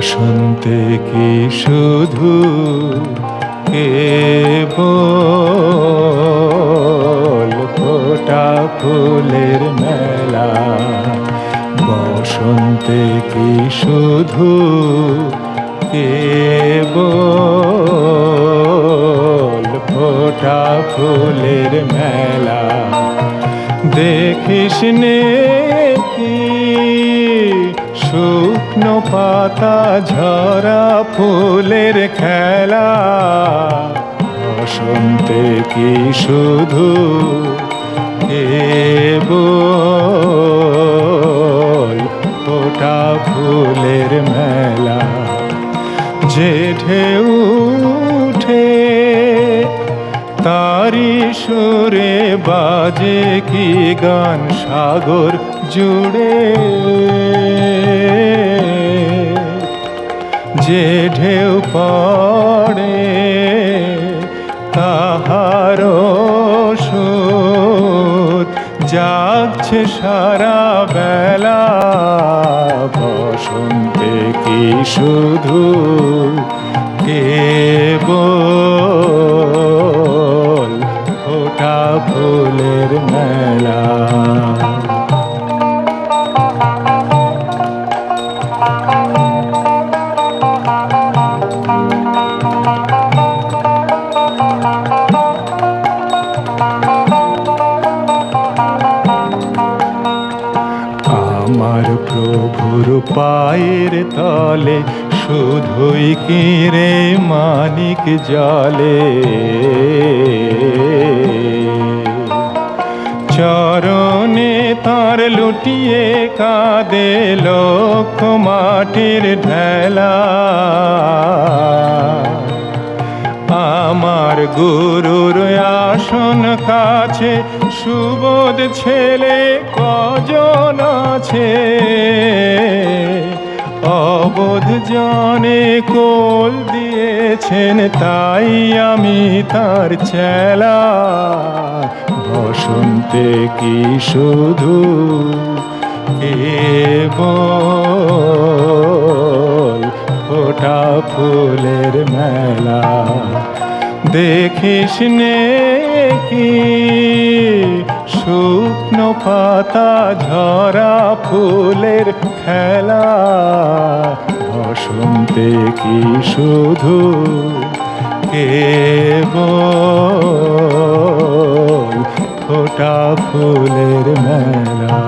বসন্তে কি শুধু কেবল ফোটা ফুলের মেলা। বসন্তে কি শুধু কেবল ফোটা ফুলের মেলা। দেখিস নে কি শুকনো পাতা, ঝরা ফুলের খেলা। বসন্তে কি শুধু ফোটা ফুলের মেলা যে ঢেউ উঠে তারি সুরে বাজে কি গান সাগর জুড়ে? যে ঢেউ পড়ে তাহার যাচ্ছে সারা বেলা। বসন্তে কি শুধু কেবল ফোটা ফুলের মেলা। প্রভুর পায়ের তলে শুধুই কিরে মানিক জলে। চরণে তার লুটিয়ে কাঁদে লোক মাটির ঢেলা। আমার গুরুর আসন কাছে, সুবোধ ছেলে কজন আছে? অবোধ জনে কোল দিয়েছেন, তাই আমি তার চেলা। বসন্তে কি শুধু কেবল ফুলের মেলা। দেখিস নে কি শুকনো পাতা ঝরা ফুলের খেলা। বসন্তে কি শুধু কেবল ফোটা ফুলের মেলা।